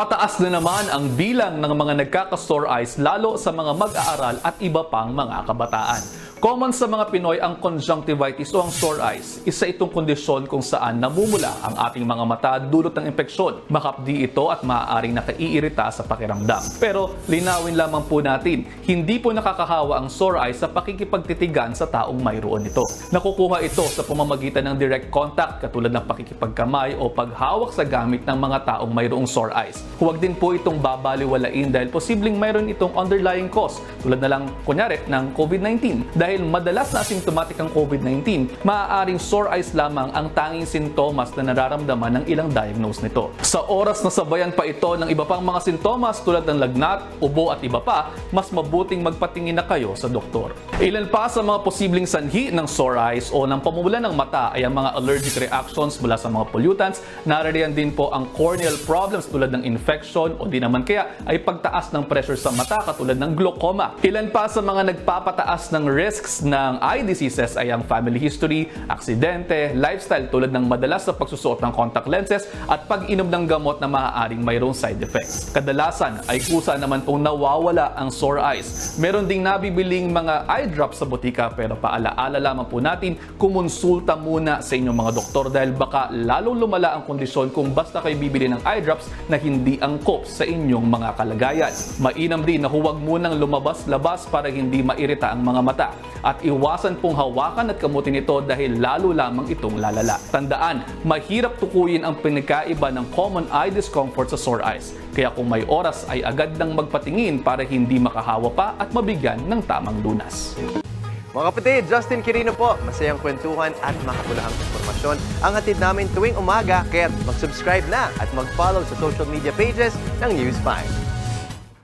Tumataas na naman ang bilang ng mga nagkaka-sore eyes lalo sa mga mag-aaral at iba pang mga kabataan. Common sa mga Pinoy ang conjunctivitis o ang sore eyes. Isa itong kondisyon kung saan namumula ang ating mga mata dulot ng impeksyon. Makapdi ito at maaaring nakaiirita sa pakiramdam. Pero linawin lamang po natin, hindi po nakakahawa ang sore eyes sa pakikipagtitigan sa taong mayroon ito. Nakukuha ito sa pamamagitan ng direct contact katulad ng pakikipagkamay o paghawak sa gamit ng mga taong mayroong sore eyes. Huwag din po itong babaliwalain dahil posibleng mayroon itong underlying cause tulad na lang kunyari ng COVID-19. Dahil madalas na asymptomatic ang COVID-19, maaaring sore eyes lamang ang tanging sintomas na nararamdaman ng ilang diagnose nito. Sa oras na sabayan pa ito ng iba pang mga sintomas tulad ng lagnat, ubo at iba pa, mas mabuting magpatingin na kayo sa doktor. Ilan pa sa mga posibleng sanhi ng sore eyes o ng pamumula ng mata ay ang mga allergic reactions mula sa mga pollutants. Naririyan din po ang corneal problems tulad ng infection o di naman kaya ay pagtaas ng pressure sa mata katulad ng glaucoma. Ilan pa sa mga nagpapataas ng risks ng eye diseases ay ang family history, aksidente, lifestyle tulad ng madalas na pagsusuot ng contact lenses at pag-inom ng gamot na maaaring mayroong side effects. Kadalasan ay kusa naman pong nawawala ang sore eyes. Meron ding nabibiling mga eye drops sa botika pero paalaala lamang po natin kumonsulta muna sa inyong mga doktor dahil baka lalong lumala ang kondisyon kung basta kayo bibili ng eye drops na hindi angkop sa inyong mga kalagayan. Mainam din na huwag munang lumabas-labas para hindi mairita ang mga mata at iwasan pong hawakan at kamutin ito dahil lalo lamang itong lalala. Tandaan, mahirap tukuyin ang pinagkaiba ng common eye discomfort sa sore eyes. Kaya kung may oras ay agad nang magpatingin para hindi makahawa pa at mabigyan ng tamang lunas. Mga kapatid, Justin Quirino po. Masayang kwentuhan at makapulahang informasyon ang hatid namin tuwing umaga. Kaya mag-subscribe na at mag-follow sa social media pages ng News 5.